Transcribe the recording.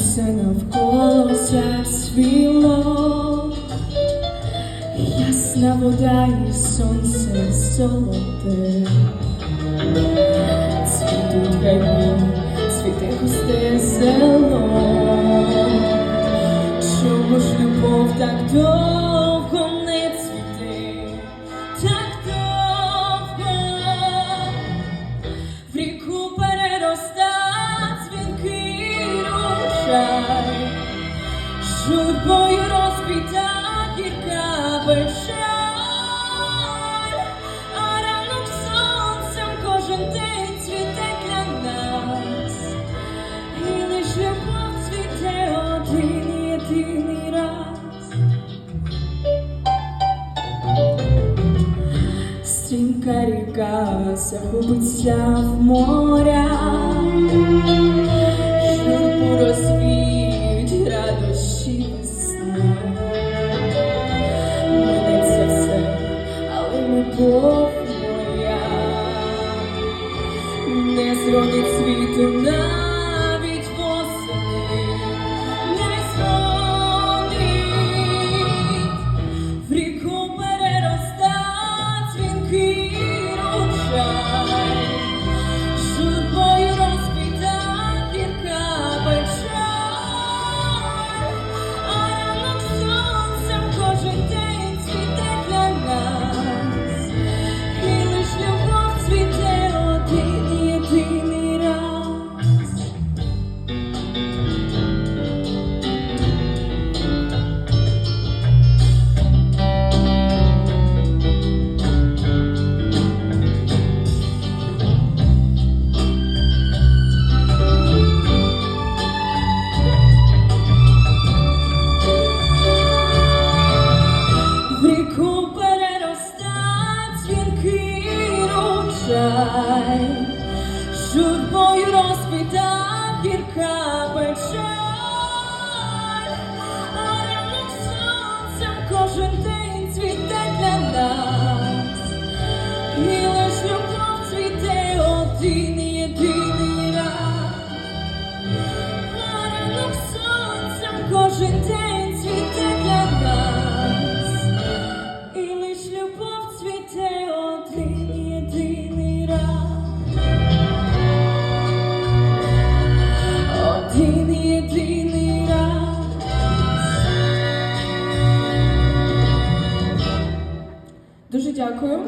все навколо зацвіло, ясна вода і сонце золоте. Цвітуть гайні, цвіте густе село. Чому ж любов так довго ручай, журбою розбита гірка печаль, а ранок сонцем кожен день цвіте для нас, і лиш любов цвіте один єдиний раз. Стрімка ріка загубиться в моря, не зродить світу навіть прощай, журбою розпита гірка печаль, а сонцем кожен день цвіте для нас, і лиш любов цвіте один єдиний раз, а кожен день цвіте. রাখুন।